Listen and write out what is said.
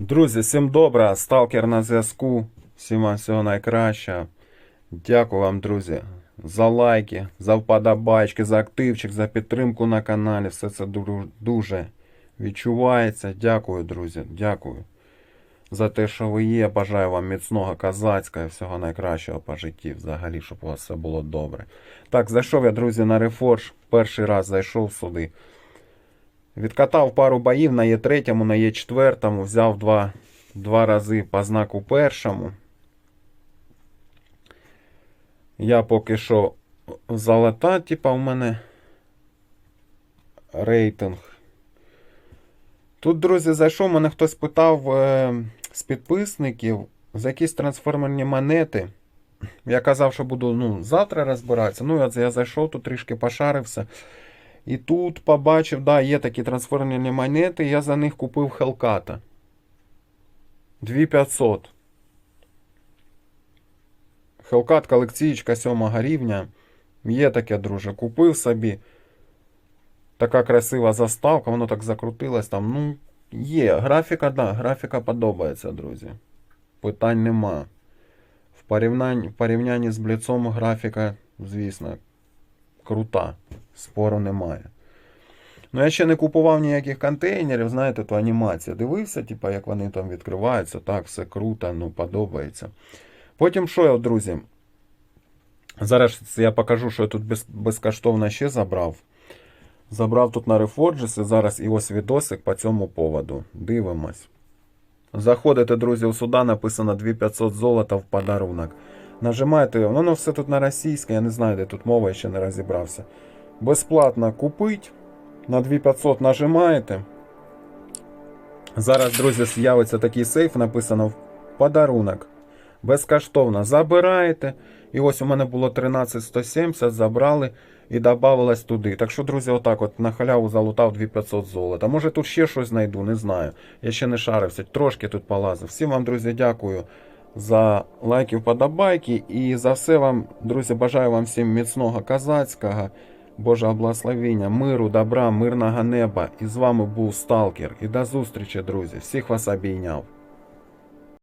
Друзі, всім добра, сталкер на зв'язку. Всім вам всього найкращого. Дякую вам, друзі, за лайки, за вподобайки, за активчик, за підтримку на каналі. Все це дуже відчувається. Дякую, друзі. Дякую за те, що ви є. Бажаю вам міцного козацького і всього найкращого по житті взагалі, щоб у вас все було добре. Так, зайшов я, друзі, на рефорж. Перший раз зайшов сюди. Відкатав пару боїв на Е3, на Е4, взяв два, два рази по знаку першому. Я поки що золота, типа, в мене рейтинг. Тут, друзі, зайшов, мене хтось питав е, з підписників за якісь трансформерні монети. Я казав, що буду ну, завтра розбиратися. Ну, я зайшов, тут трішки пошарився. І тут побачив, да, є такі трансформерні монети, я за них купив Хелката. 2500. Хелкат колекційка 7 рівня. Є таке, друже. Купив собі. Така красива заставка, воно так закрутилось там. Ну, є. Графіка, да, графіка подобається, друзі. Питань нема. В порівнянні, в порівнянні з бліцом графіка, звісно, крута. Спору немає. Ну, я ще не купував ніяких контейнерів, знаєте, то анімація. Дивився, типу, як вони там відкриваються, так, все круто, ну, подобається. Потім що я, друзі? Зараз я покажу, що я тут без, безкоштовно ще забрав. Забрав тут на Reforges і зараз і ось відосик по цьому поводу. Дивимось. Заходите, друзі, у сюди написано 2500 золота в подарунок. Нажимаєте, воно все тут на російське, я не знаю, де тут мова, я ще не розібрався. Безплатно купить. На 2500 нажимаєте. Зараз, друзі, з'явиться такий сейф, написано в подарунок. Безкоштовно забираєте. І ось у мене було 13170, забрали і додавалось туди. Так що, друзі, отак от на халяву залутав 2500 золота. Може тут ще щось знайду, не знаю. Я ще не шарився, трошки тут полазив. Всім вам, друзі, дякую за лайки, вподобайки. І за все вам, друзі, бажаю вам всім міцного козацького. Божого благословення, миру, добра, мирного неба. І з вами був Сталкер. І до зустрічі, друзі. Всіх вас обійняв.